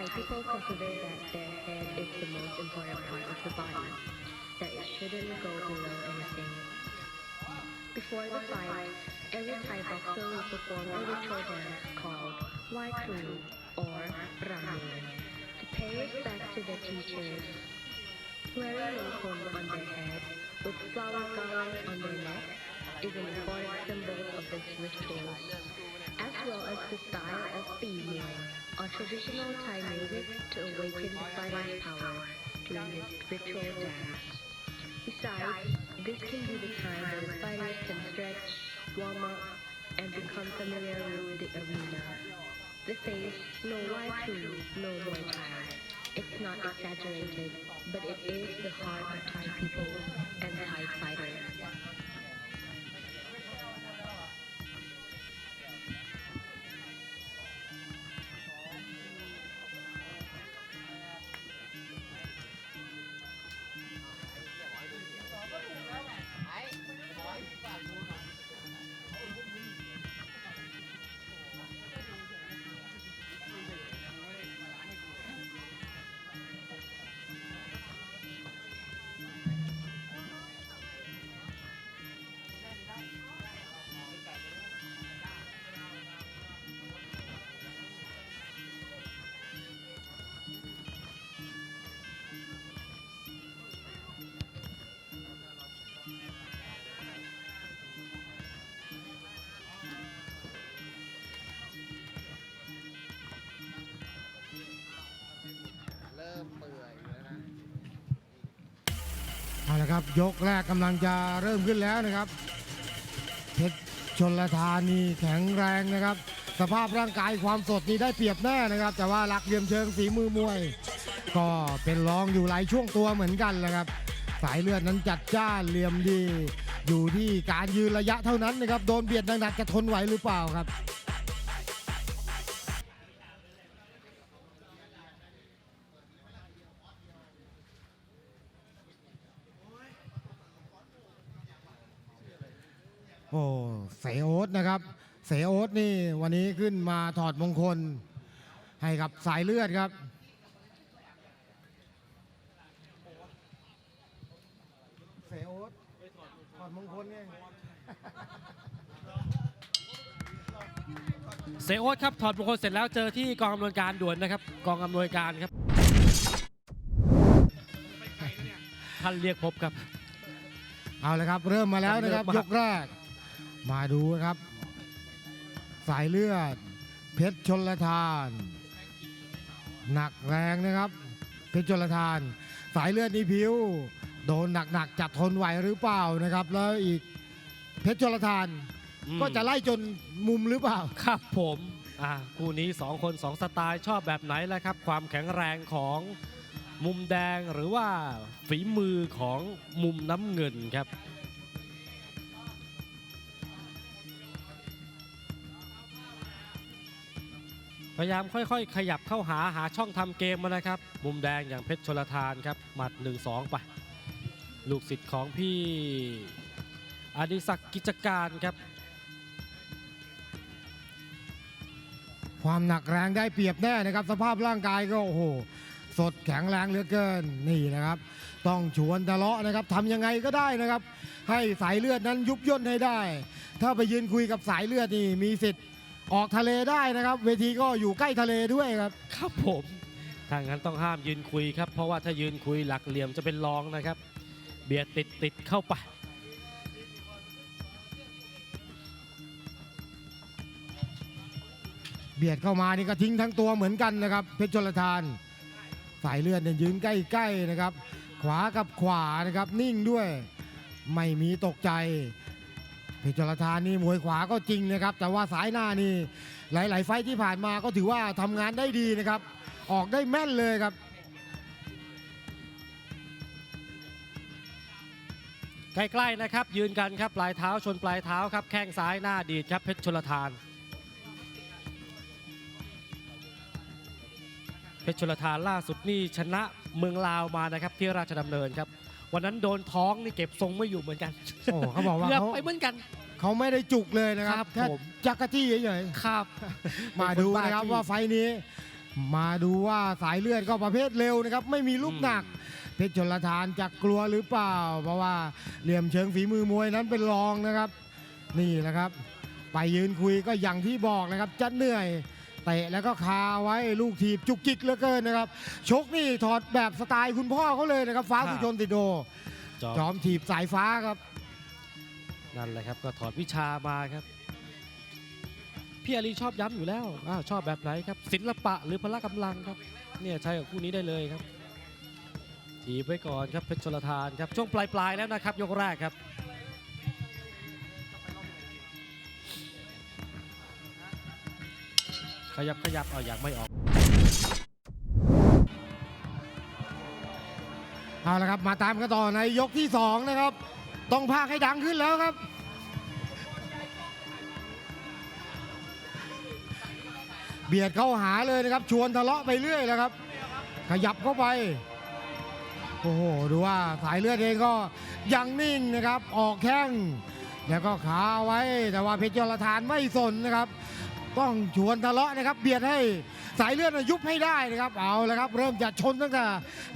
People consider that their head is the most important part of the body, that it shouldn't go below anything. Before the fight, every Thai boxer will perform a ritual dance called Wai Kru or Ramu to pay respect to their teachers. Wearing longkon on their head with flower garlands on their neck is an important symbol of this ritual, as well as the style of Pi or traditional Thai music to awaken the fighter's power during this ritual dance. Besides, this can be the time when the fighters can stretch, warm up, and become familiar with the arena. The phrase, no Wai Kru, no Muay Thai. It's not exaggerated, but it is the heart of Thai people and Thai fighters. เอาละครับยกแรกกำลังจะเริ่มขึ้นแล้วนะครับเพชรชนลทานีแข็งแรงนะครับ สภาพร่างกายความสดนี่ได้เปรียบแน่นะครับ แต่ว่าหลักเหลี่ยมเชิงฝีมือมวย ก็เป็นรองอยู่หลายช่วงตัวเหมือนกันแหละครับ สายเลือดนั้นจัดจ้านเหลี่ยมดี อยู่ที่การยืนระยะเท่านั้นนะครับโดนเบียดหนักๆจะทนไหวหรือเปล่าครับ โอ้เสยโอ๊ตนะครับ เสยโอ๊ตนี่วันนี้ขึ้นมาถอดมงคล ให้กับสายเลือดครับเสยโอ๊ตถอดมงคลไงเซโอ๊ตครับถอดมงคลเสร็จแล้วเจอที่กองอำนวยการด่วนนะครับ กองอำนวยการครับท่านเรียกพบครับ เอาเลยครับ เริ่มมาแล้วนะครับเริ่มยมากแรก มาดูนะครับ สายเลือด เพชรชนลทาน หนักแรงนะครับ เพชรชนลทาน สายเลือดนี่ผิว โดนหนักๆจัดทนไหวหรือเปล่านะครับ แล้วอีกเพชรชนลทาน อืมก็จะไล่จนมุมหรือเปล่า ครับผมอ่าคู่นี้ 2 คน 2 สไตล์ชอบแบบไหนแล้วครับ ความแข็งแรงของมุมแดงหรือว่าฝีมือของมุมน้ำเงินครับ พยายามค่อยๆ ขยับเข้าหาหาช่องทำเกมมานะครับ มุมแดงอย่างเพชรชลทานครับ หมัด 1-2 ไป ลูกศิษย์ของพี่อดิศักดิ์กิจการครับ ความหนักแรงได้เปรียบแน่นะครับ สภาพร่างกายก็โอ้โห สดแข็งแรงเหลือเกินนี่นะครับ ต้องชวนทะเลาะนะครับทำยังไงก็ได้นะครับ ให้สายเลือดนั้นยุบย่นให้ได้ ถ้าไปยืนคุยกับสายเลือดนี่มีสิทธิ์ ออกทะเลได้นะครับ เวทีก็อยู่ใกล้ทะเลด้วยครับ ครับผมถ้างั้นต้องห้ามยืนคุยครับ เพราะว่าถ้ายืนคุยหลักเหลี่ยมจะเป็นรองนะครับ เบียดติดติดเข้าไป เบียดเข้ามานี่ก็ทิ้งทั้งตัวเหมือนกันนะครับ เพชรชลทาน สายเลือดเนี่ยยืนใกล้ๆนะครับ ขวากับขวานะครับนิ่งด้วย ไม่มีตกใจ เพชรชลทานนี่มวยขวาก็จริงนะครับ แต่ว่าสายหน้านี่หลาย ๆ ไฟท์ที่ผ่านมาก็ถือว่าทำงานได้ดีนะครับ ออกได้แม่นเลยครับใกล้ๆนะครับ ยืนกันครับปลายเท้าชนปลายเท้าครับแข้งซ้ายหน้าดีดครับเพชรชลทาน เพชรชลทานล่าสุดนี่ชนะเมืองลาวมานะครับที่ราชดำเนินครับ วันนั้นโดนท้องนี่เก็บทรงไม่อยู่เหมือนกันโอ้เขาบอกว่าเกือบเขาไปเหมือนกัน เขาไม่ได้จุกเลยนะครับครับแค่ผม จักรจี้เฉยครับ ๆมาดูนะครับว่าไฟท์นี้ มาดูว่าสายเลือดก็ประเภทเร็วนะครับ ไม่มีลูกหนักเพชรชนลทานจะกลัวหรือเปล่า เพราะว่าเหลี่ยมเชิงฝีมือมวยนั้นเป็นรองนะครับ นี่นะครับ ไปยืนคุยก็อย่างที่บอกนะครับจะเหนื่อย เตะแล้วก็คาไว้ลูกทีบจุกจิกเหลือเกินนะครับ ชกนี่ถอดแบบสไตล์คุณพ่อเขาเลยนะครับ ฟ้าครับสุชนติโดจอมจอมถีบสายฟ้าครับ นั่นแหละครับก็ถอดวิชามาครับ พี่อารีชอบย้ำอยู่แล้วอาชอบแบบไหนครับ ศิลปะหรือพละกำลังครับ เนี่ยใช้กับคู่นี้ได้เลยครับ ถีบไว้ก่อนครับเพชรชลทานครับช่วงปลายๆแล้วนะครับ ยกแรกครับ ขยับขยับเอาอยากไม่ออกเอาละครับมาตามกันต่อในยกที่ 2 นะครับ ต้องพากให้ดังขึ้นแล้วครับ เบียดเข้าหาเลยนะครับ ชวนทะเลาะไปเรื่อยแล้วครับ ขยับเข้าไป โอ้โห ดูว่าสายเลือดเองก็ยังนิ่งนะครับ ออกแข้ง แล้วก็ขาไว้ แต่ว่าเพชรยรทานไม่สนนะครับ ต้องชวนทะเลาะนะครับ เบียดให้สายเลือดยุบให้ได้นะครับ เอาละครับ เริ่มจะชนตั้งแต่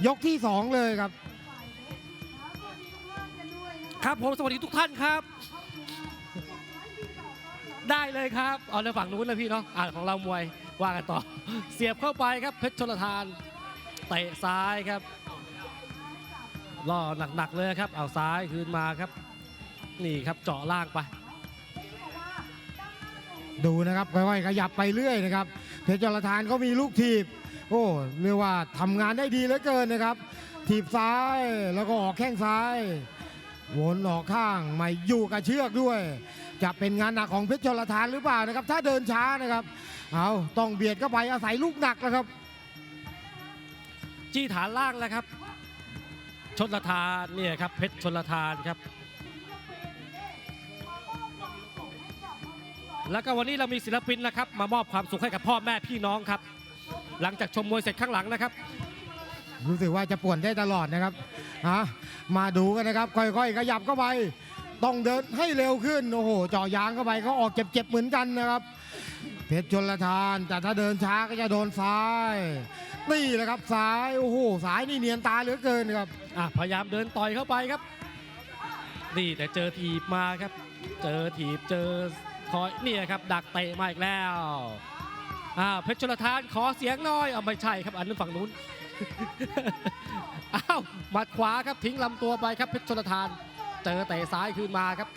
ยกที่ 2 เลยครับ ครับผมสวัสดีทุกท่านครับ ได้เลยครับเอาในฝั่งนู้นเลยพี่เนาะอ่าของเรามวยว่ากันต่อ เสียบเข้าไปครับเพชรชลทานเตะซ้ายครับล่อหนักๆเลยครับ เอาซ้ายคืนมาครับ นี่ครับเจาะล่างไป ดูนะครับค่อยๆขยับไปเรื่อยนะครับเพชรจรทานก็มีลูกถีบ โอ้เรียกว่าทำงานได้ดีเหลือเกินนะครับถีบซ้ายแล้วก็ออกแข้งซ้ายวนออกข้างไม่อยู่กับเชือกด้วย จะเป็นงานหนักของเพชรจรทานหรือเปล่านะครับ ถ้าเดินช้านะครับเอาต้องเบียดเข้าไปอาศัยลูกหนักนะครับ จี้ฐานล่างแล้วครับชนละทานเนี่ยครับเพชรชนละทานครับ แล้วก็วันนี้เรามีศิลปินนะครับ มามอบความสุขให้กับพ่อแม่พี่น้องครับ หลังจากชมมวยเสร็จข้างหลังนะครับ รู้สึกว่าจะป่วนได้ตลอดนะครับฮะมาดูกันนะครับ ค่อยๆ ขยับเข้าไป ต้องเดินให้เร็วขึ้น โอ้โหเจาะยางเข้าไปก็ออกเจ็บๆเหมือนกันนะครับ เพชรชนละทาน แต่ถ้าเดินช้าก็จะโดนซ้ายนี่แหละครับซ้ายโอ้โหซ้ายนี่เนียนตาเหลือเกินครับอะพยายามเดินต่อยเข้าไปครับ นี่แต่เจอถีบมาครับ เจอถีบเจอ คอยเนี่ยครับดักเตะมาอีกแล้วอ้าเพชรชลทานขอเสียงหน้อยเอาไม่ใช่ครับอันนั้นฝั่งนู้นอ้าวหมัดขวาครับทิ้งลำตัวไปครับเพชรชลทาน เจอเตะซ้ายคืนมาครับ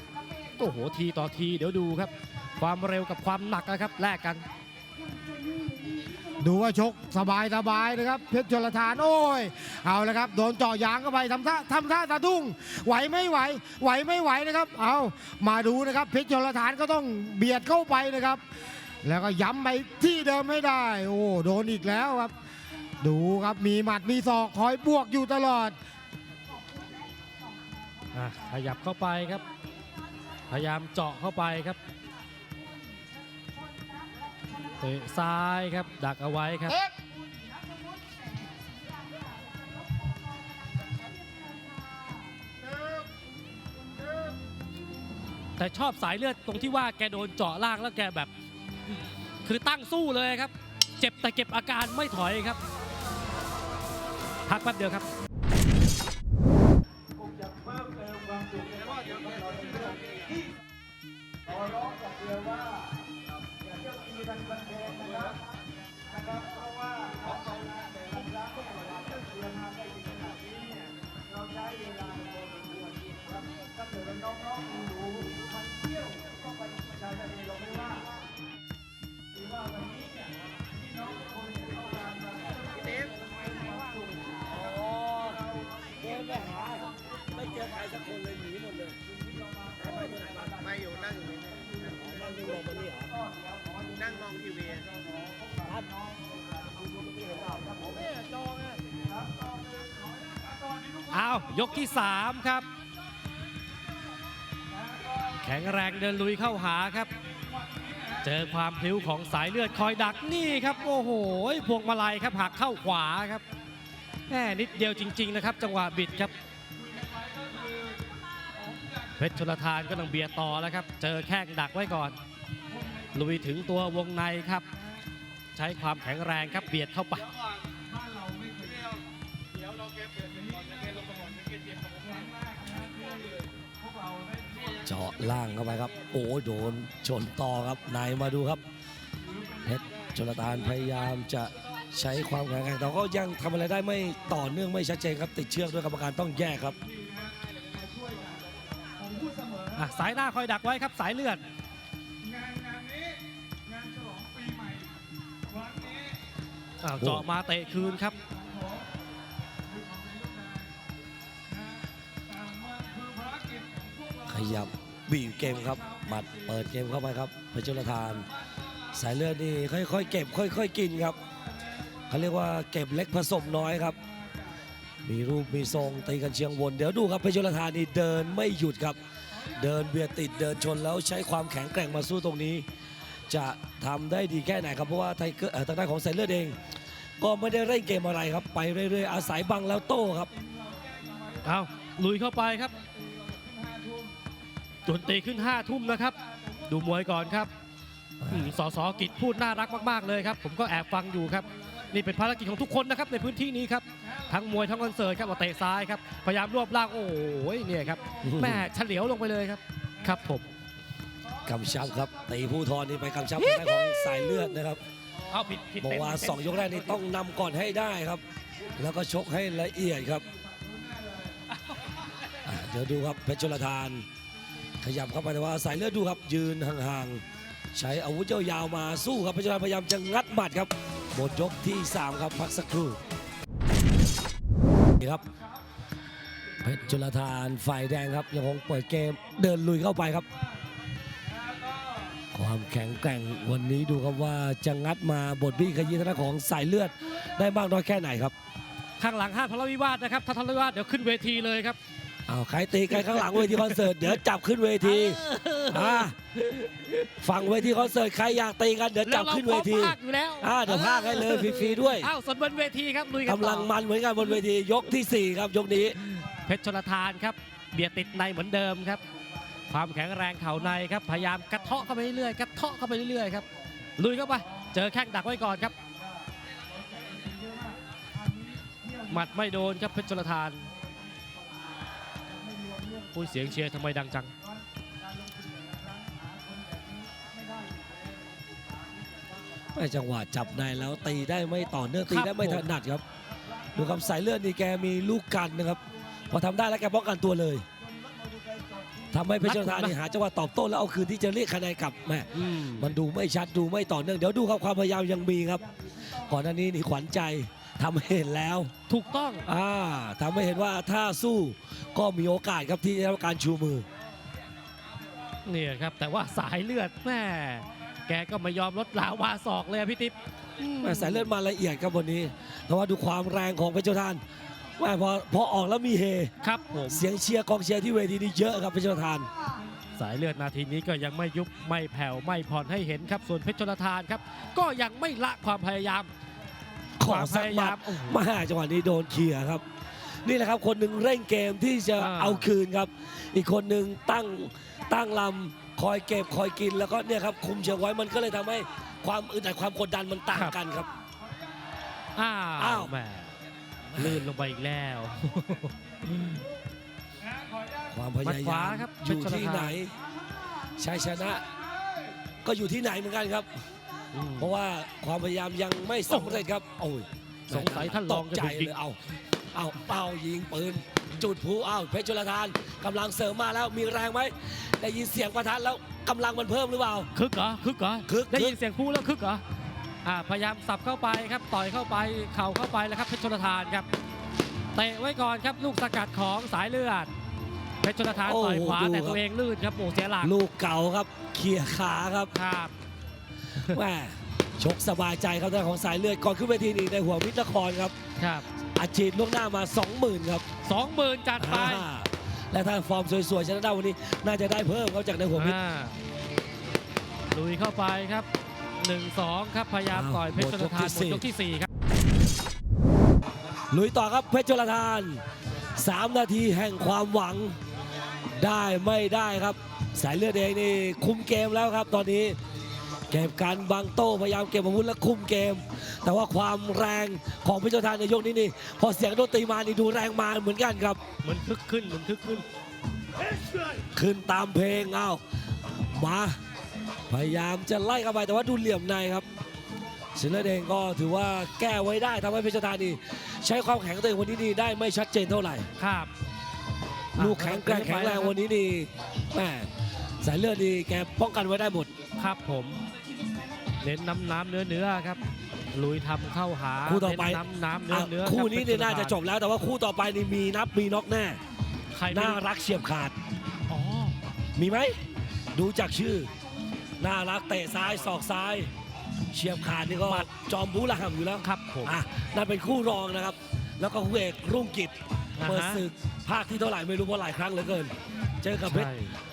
โอ้โหทีต่อทีเดี๋ยวดูครับ ความเร็วกับความหนักนะครับแลกกัน ดูว่าชกสบายสบายนะครับเพชรชลทานโอ้ยเอาละครับโดนเจาะยางเข้าไปทำท่าทำท่าสะดุ้งไหวไม่ไหว ไหวไม่ไหวนะครับ เอามาดูนะครับเพชรชลทานก็ต้องเบียดเข้าไปนะครับ แล้วก็ย้ำไปที่เดิมให้ได้ โอ้โดนอีกแล้วครับ ดูครับมีหมัดมีศอกคอยบวกอยู่ตลอดขยับเข้าไปครับ พยายามเจาะเข้าไปครับ เตะซ้ายครับดักเอาไว้ครับ แต่ชอบสายเลือดตรงที่ว่าแกโดนเจาะล่างแล้วแกแบบ คือตั้งสู้เลยครับ เจ็บแต่เก็บอาการไม่ถอยครับ พักแป๊บเดียวครับ อ้าวยกที่ 3 ครับ แข็งแรงเดินลุยเข้าหาครับ เจอความพลิ้วของสายเลือดคอยดักนี่ครับ โอ้โหพวงมาลัยครับหักเข้าขวาครับแค่นิดเดียวจริง ๆ นะครับ จังหวะบิดครับเพชรชลทานก็ต้องเบียดต่อแล้วครับ เจอแข้งดักไว้ก่อน ลุยถึงตัววงในครับ ใช้ความแข็งแรงครับเบียดเข้าไป เจาะล่างเข้าไปครับ โอ้โดนชนต่อครับในมาดูครับเพชรชลตานพยายามจะใช้ความแข็งแกร่งแต่ก็ยังทำอะไรได้ไม่ต่อเนื่องไม่ชัดเจนครับติดเชือกด้วยกรรมการต้องแยกครับอะสายหน้าคอยดักไว้ครับสายเลือดอ้าวเจาะมาเตะคืนครับ ขยับบีบเกมครับหมัดเปิดเกมเข้าไปครับเพชรชลทาน สายเลือดนี่ค่อยๆเก็บ ค่อยๆกินครับเขาเรียกว่าเก็บเล็กผสมน้อยครับ มีรูปมีทรงตีกันเชียงวนเดี๋ยวดูครับเพชรชลทานนี่เดินไม่หยุดครับ เดินเบียดติดเดินชนแล้วใช้ความแข็งแกร่งมาสู้ตรงนี้ จะทำได้ดีแค่ไหนครับเพราะว่าไทเกอร์ทางด้านของสายเลือดเอง ก็ไม่ได้เร่งเกมอะไรครับ ไปเรื่อยๆอาศัยบังแล้วโต้ครับเอาลุยเข้าไปครับ จนตีขึ้น5ทุ่มนะครับ ดูมวยก่อนครับอืมสสกิจพูดน่ารักมาก ๆ เลยครับ ผมก็แอบฟังอยู่ครับ นี่เป็นภารกิจของทุกคนนะครับในพื้นที่นี้ครับ ทั้งมวยทั้งคอนเสิร์ตครับเอาเตะซ้ายครับ พยายามรวบร่าง โอ้โหเนี่ยครับแม่เฉลียวลงไปเลยครับ ครับผมกำชับครับตีผู้ทอนนี่ไปกำชับทางด้านของสายเลือดนะครับเอาผิดผิดบอกเป็นว่าผิดเป็น2ยกแรกนี่ต้องนำก่อนให้ได้ครับ แล้วก็ชกให้ละเอียดครับอะเดี๋ยวดูครับเพชรชลทาน ขยับเข้าไปแต่ว่าสายเลือดดูครับยืนห่างๆ ใช้อาวุธยาวๆมาสู้ครับเพชรชานพยายามจะงัดหมัดครับหมดยกที่ 3 ครับพักสักครู่นี่ครับเพชรชลทานฝ่ายแดงครับยังคงเปิดเกมเดินลุยเข้าไปครับ ความแข็งแกร่งวันนี้ดูครับว่าจะงัดมาบทบี้ขยี้ทางด้าของสายเลือดได้มากน้อยแค่ไหนครับ ข้างหลังห้ามทะเลาะวิวาทนะครับถ้าทะเลาะวิวาทเดี๋ยวขึ้นเวทีเลยครับ อ้าวใครตีใครข้างหลังเวทีคอนเสิร์ตเดี๋ยวจับขึ้นเวทีอ่าฝั่งเวทีคอนเสิร์ตใครอยากตีกันเดี๋ยวจับขึ้นเวทีราพร้อมพากอยู่แล้วอ่าเดี๋ยวพากให้เลยฟรีๆด้วยอ้าวส่วนบนเวทีครับลุยกันกำต่ลัองมันเหมือนกันบนเวทียกทีสี่4 ครับยกนี้ เพชรชลทานครับ เบียดติดในเหมือนเดิมครับ ความแข็งแรงเข่าในครับพยายามกระเทาะเข้าไปเรื่อยๆกระเทาะเข้าไปเรื่อยๆครับลุยเข้าไปเจอแข้งดักไว้ก่อนครับหมัดไม่โดนครับเพชรชลทาน อุ้ยเสียงเชียร์ทำไมดังจัง ไม่จังหวะจับในแล้วตีได้ไม่ต่อเนื่องตีได้ไม่ครับผมถนัดครับ ดูครับสายเลือดนี่แกมีลูกกันนะครับพอทำได้แล้วแกป้องกันตัวเลยทำให้เพชรชลทานนี่หาจังหวะตอบโต้แล้วเอาคืนที่จะเรียกคะแนนกลับแม่อืมมันดูไม่ชัดดูไม่ต่อเนื่องเดี๋ยวดูครับความพยายามยังมีครับ ก่อนหน้านี้นี่ขวัญใจ ทำให้เห็นแล้วถูกต้องอ่าทำให้เห็นว่าถ้าสู้ก็มีโอกาสครับที่จะได้รับการชูมือ เนี่ยครับแต่ว่าสายเลือดแม่แกก็ไม่ยอมลดหลาวาศอกเลยอะพี่ติ๊บอืม แม่สายเลือดมาละเอียดครับวันนี้แต่ว่าดูความแรงของเพชรชลทานแม่พอพอออกแล้วมีเฮ ครับผมเสียงเชียร์กองเชียร์ที่เวทีนี่เยอะครับเพชรชลทาน สายเลือดนาทีนี้ก็ยังไม่ยุบไม่แผ่วไม่ผ่อนให้เห็นครับ ส่วนเพชรชลทานครับ ก็ยังไม่ละความพยายาม ขคอวามพสักยาหมัยาดมโอ้โหมาจังหวะนี้โดนเคลียร์ครับ นี่แหละครับคนหนึ่งเร่งเกมที่จะอ่าเอาคืนครับ อีกคนหนึ่งตั้งตั้งลำคอยเก็บคอยกินแล้วก็เนี่ยครับคุมเชิงไว้มันก็เลยทำให้ความอึดอัดความกดดันมันต่างกันครับอ้าอ้าววแหม่ลื่นลงไปอีกแล้ว ความพยาหมัดขวายามครับอยู่เพชรชลทานที่ไหนชัยชนะ ก็อยู่ที่ไหนเหมือนกันครับอืม เพราะว่าความพยายามยังไม่สำเร็จครับ โอ้ยสงสัยท่านรองตกจะใจถูกยิงเลยเอาเอาเป้ายิงปืน จุดพลุเอาเพชรจุลทานกำลังเสริมมาแล้วมีแรงไหมได้ยินเสียงประทัดแล้วกำลังมันเพิ่มหรือเปล่า คึกเหรอคึกเหรอคึกได้ยิคึนก เสียงพูดแล้วคึกเหรออ่าพยายามสับเข้าไปครับต่อยเข้าไปเข่าเข้าไปแล้วครับเพชรชลทานครับเตะไว้ก่อนครับลูกสกัดของสายเลือดเพชรชลทานต่อยขวาแต่ตัวเองลื่นครับโอ้เสียหลักลูกเก่าครับเขี่ยขาครับครับ แม่ชกสบายใจครับด้านของสายเลือดก่อนขึ้นเวทีนี่ในหัวมิตรนครครับครับอาชีพล่วงหน้ามา 20,000ครับสองหมื่นจัดไปอ่าและถ้าฟอร์มสวยๆชนะได้วันนี้น่าจะได้เพิ่มครับจากในหัวมิตร อ่าลุยเข้าไปครับหนึ่งสองครับพยายามอ้าวต่อยเพชรชลทานหหมมดดยยกกที่ ที่สี่ครับ ลุยต่อครับเพชรจุลทาน 3 นาทีแห่งความหวังได้ไม่ได้ครับ สายเลือดเองนี่คุมเกมแล้วครับ ตอนนี้ เก็บการบังโต้พยายามเก็บอาวุธและคุมเกม แต่ว่าความแรงของเพชรโชลทานในยกนี้นี่พอเสียงดนตรีมานี่ดูแรงมาเหมือนกันครับ เหมือนคึกขึ้นเหมือนคึกขึ้น ขึ้นตามเพลงเอามาพยายามจะไล่เข้าไปแต่ว่าดูเหลี่ยมในครับศิลเดงก็ถือว่าแก้ไว้ได้ทำให้เพชรธานีใช้ความแข็งตัวเองวันนี้นี่ได้ไม่ชัดเจนเท่าไหร่ครับ ลูกแข็งแกร่งแข็งแรงวันนี้นี่แม่สายเลือดนี่แกป้องกันไว้ได้หมดครับผม เน้นน้ำน้ำเนื้อเนื้อครับ ลุยทำเข้าหาคู่ต่อไปเน้นน้ำน้ำเนื้ออะเนื้อคู่รับนี้เนี่ยน่าจะจบแล้วแต่ว่าคู่ต่อไปนี่มีนับมีน็อกแน่ใครไม่น่ารู้รักเฉียบขาดอ๋อมีไหมดูจากชื่อ น่ารักเตะซ้ายศอกซ้าย เฉียบขาดนี่ก็จอมบูระห่ำอยู่แล้วครับผมอะนั่นเป็นคู่รองนะครับ แล้วก็คู่เอกรุ่งกิจอ่าฮะเปิดศึกภาคที่เท่าไหร่ไม่รู้เพราะหลายครั้งเหลือเกิน เจอกับเพชรใช่อ่า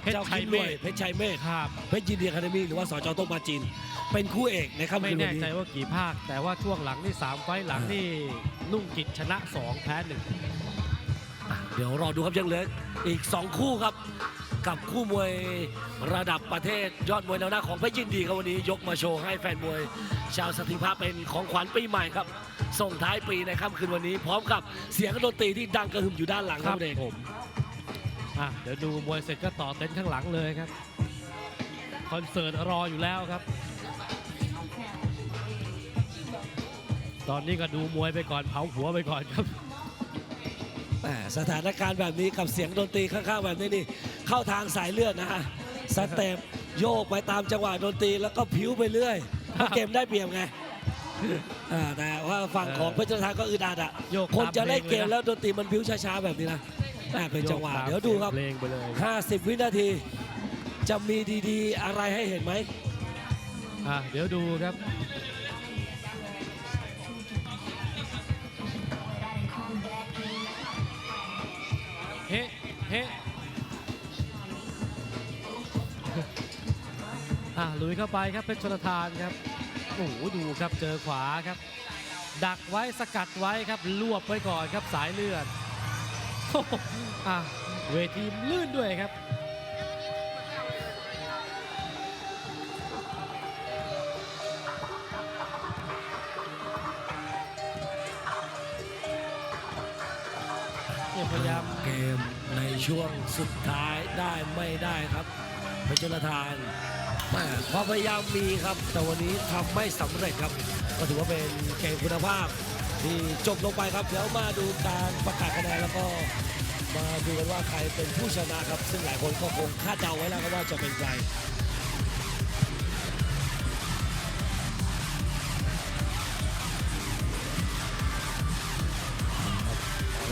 เพชรเจ้าชัคิยมเมด้วธยเพชรชัยเมธครับเพชรยินดีอะคาเดมี่หรือว่าสจโต้งปาจีนเป็นคู่เอกในค่ำไม่คืนวัแน่นนี้ใจว่ากี่ภาค แต่ว่าช่วงหลังนี่สามไฟล์หลังนี่นุ่งกิจชนะ 2 แพ้หนึ่งเดี๋ยวรอดูครับยังเหลืออีก 2 คู่ครับ กับคู่มวยระดับประเทศยอดมวยแนวหน้าของเพชรยินดีครับวันนี้ยกมาโชว์ให้แฟนมวย ชาวสถิภาเป็นของขวัญปีใหม่ครับ ส่งท้ายปีในค่ำคืนวันนี้ พร้อมกับเสียงดนตรีที่ดังกระหึ่มอยู่ด้านหลังคครัรับบเด็กผม อะเดี๋ยวดูมวยเสร็จก็ต่อเต็นท์ข้างหลังเลยครับ คอนเสิร์ตรออยู่แล้วครับ ตอนนี้ก็ดูมวยไปก่อนเผาหัวไปก่อนครับ แหม่สถานการณ์แบบนี้กับเสียงดนตรีข้างๆแบบนี้นี่เข้าทางสายเลือดนะฮะสเต็ปโยกไปตามจังหวะดนตรีแล้วก็ผิวไปเรื่อยเพราะเกมได้เปรียบไงอ่าแต่ว่าฝั่งของเพชรทานก็อึดอัดอะโยกคนจะเล่นเกมตามเพลงเลยนะแล้วดนตรีมันผิวช้าๆแบบนี้นะ แหม่เป็นจังหวะเดี๋ยวดูครับ เพลงไปเลย50 วินาที จะมีดีๆ อะไรให้เห็นไหมอะเดี๋ยวดูครับ เฮ้ เฮ้อะลุยเข้าไปครับเพชรชลทานครับโอ้โหดูครับเจอขวาครับ ดักไว้สกัดไว้ครับรวบไว้ก่อนครับสายเลือดโอะเวทีลื่นด้วยครับพยายามเกมในช่วงสุดท้ายได้ไม่ได้ครับเพชรทานแหม่ความพยายามมีครับ แต่วันนี้ทำไม่สำเร็จครับ ก็ถือว่าเป็นเกมคุณภาพ ที่จบลงไปครับเดี๋ยวมาดูการประกาศคะแนนแล้วก็มาดูกันว่าใครเป็นผู้ชนะครับ ซึ่งหลายคนก็คงคาดเดาไว้แล้วครับว่าจะเป็นใคร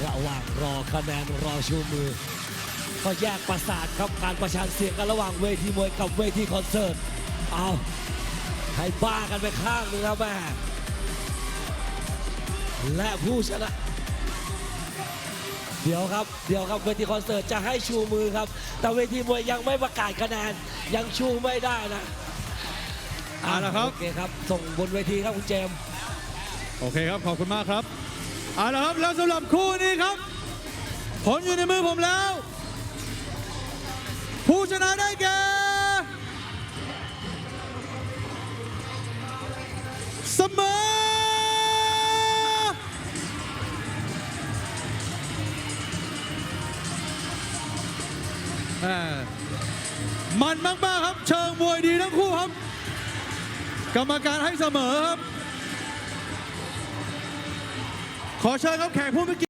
ระหว่างรอคะแนนรอชูมือ ก็แยกประสาทครับการประชันเสียงกันระหว่างเวทีมวยกับเวทีคอนเสิร์ตเอาให้บ้ากันไปข้างนึงแล้วแม่ และผู้ชนะ เดี๋ยวครับ เดี๋ยวครับเวทีคอนเสิร์ตจะให้ชูมือครับ แต่เวทีมวยยังไม่ประกาศคะแนน ยังชูไม่ได้นะเอาละครับ โอเคครับ ส่งบนเวทีครับคุณเจมส์โอเคครับ ขอบคุณมากครับเอาละครับแล้วสำหรับคู่นี้ครับ ผลอยู่ในมือผมแล้ว ผู้ชนะได้แก่ มันมากๆครับ เชิงมวยดีทั้งคู่ครับ กรรมการให้เสมอครับ ขอเชิญครับแขกผู้มีเกียรติ